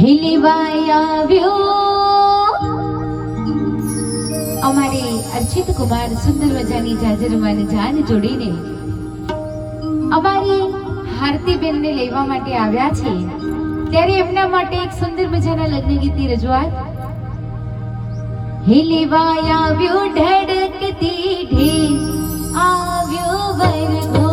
હિલવાય આવ્યો. અમારે અર્ચિત કુમાર સુંદર મજાની જાજરમાન જાન જોડીને અમારી હાર્તીબેનને લેવા માટે આવ્યા છે ત્યારે એમના માટે એક સુંદર મજાના લગ્ન ગીતની રજૂઆત. હિલવાય આવ્યો ઢળકતી ઢેર. આવ્યો વરઘોડો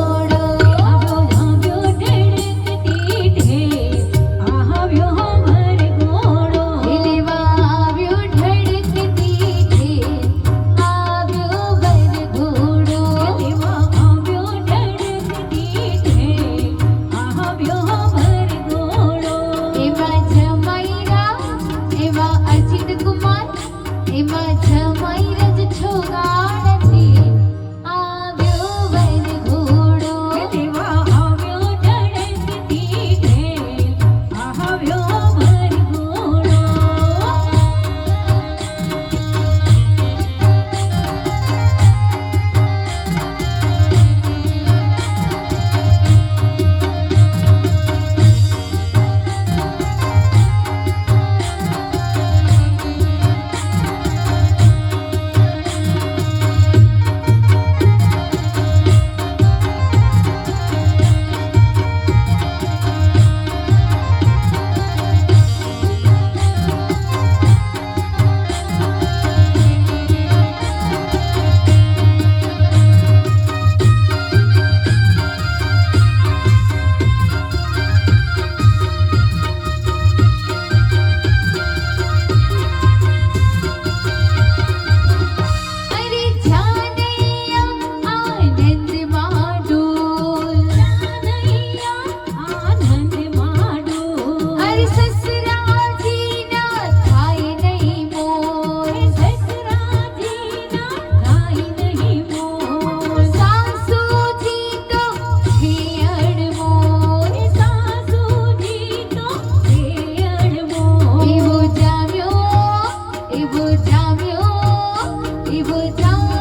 would know.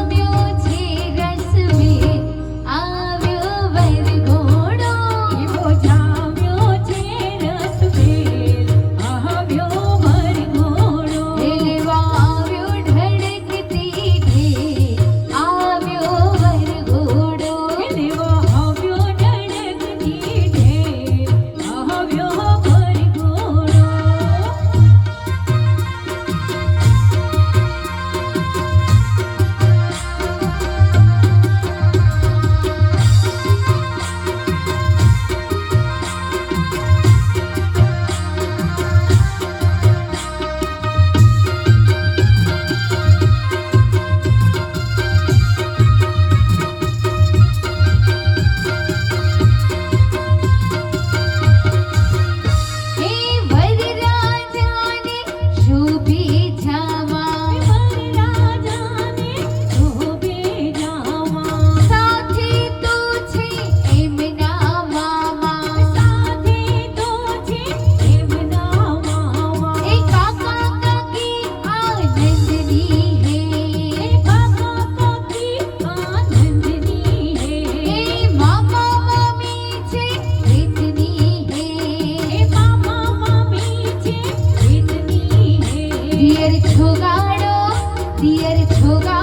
The çılgın